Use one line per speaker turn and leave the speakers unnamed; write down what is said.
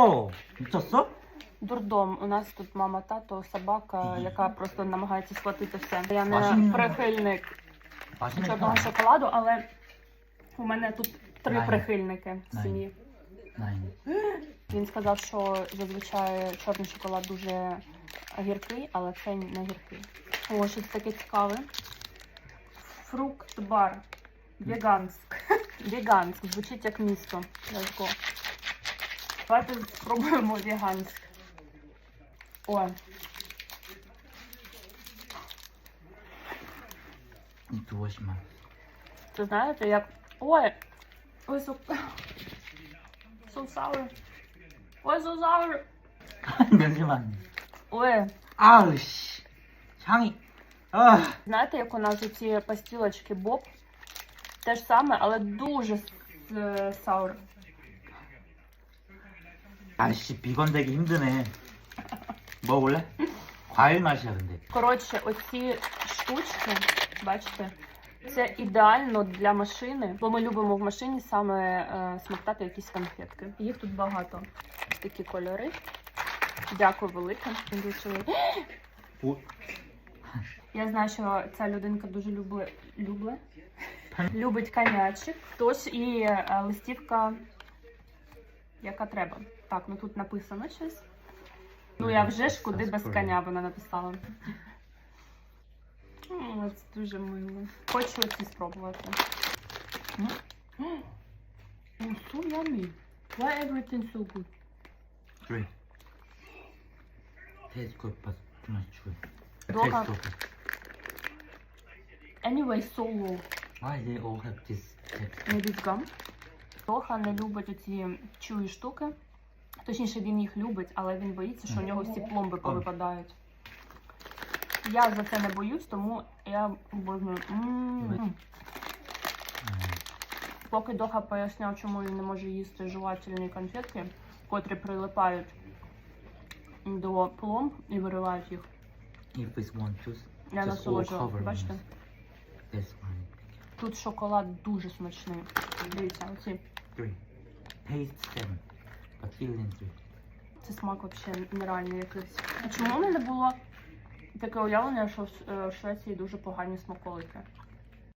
Воу!
Дурдом. У нас тут мама, тато, собака, яка просто намагається схватити все. Я не прихильник чорного шоколаду, але у мене тут три прихильники в сім'ї. Він сказав, що зазвичай чорний шоколад дуже гіркий, але це не гіркий. О, що це таке цікаве. Фрукт бар. Веганськ. Веганськ. Звучить як місто. Let's go. Давайте спробуємо веганськ. О,
이 두어시만.
це знаєте, як. Ой! Ой, so... so sour. Ой, so sour.
잠시만.
Ой,
아우 씨. 향이. 아.
Знаєте, як у нас ці пастілочки Боб? Те ж саме, але дуже с- е, саур.
아씨 비건 되기 힘드네. 먹어볼래? 과일 맛이야 근데.
Коротше, оці штучки, бачите, це ідеально для машини, бо ми любимо в машині саме е, смоктати якісь конфетки. Їх тут багато. Ось такі кольори. Дякую велике. Дуже-
오.
Я знаю, що ця людинка дуже любить, любить, любить конячик. Тож і е, листівка, яка треба. Так, ну тут написано щось. Ну я вже ж куди без коня вона написала. О, Це дуже мило. Хочу ці спробувати. Oh, so yummy. Why everything so good?
Three. Tastes good, but too much sweet. It tastes so good.
Anyway, so low.
Why they all have this taste?
не від гам. Тоха не любить оці чуї штуки. Точніше, він їх любить, але він боїться, що у нього всі пломби повипадають. Я за це не боюсь, тому я обожнюю. Поки Доха поясняв, чому він не може їсти жувательні конфетки, котрі прилипають до пломб і виривають їх.
If it's one juice,
Я
Just all
насолоджувала.
covered
Бачите?
in this one.
Тут шоколад дуже смачний. Дивіться, оці.
Three. Taste seven, but feeling three.
Це смак взагалі нереальний якийсь. А чому мене було таке уявлення, що в е, в Швеції дуже погані смаколики?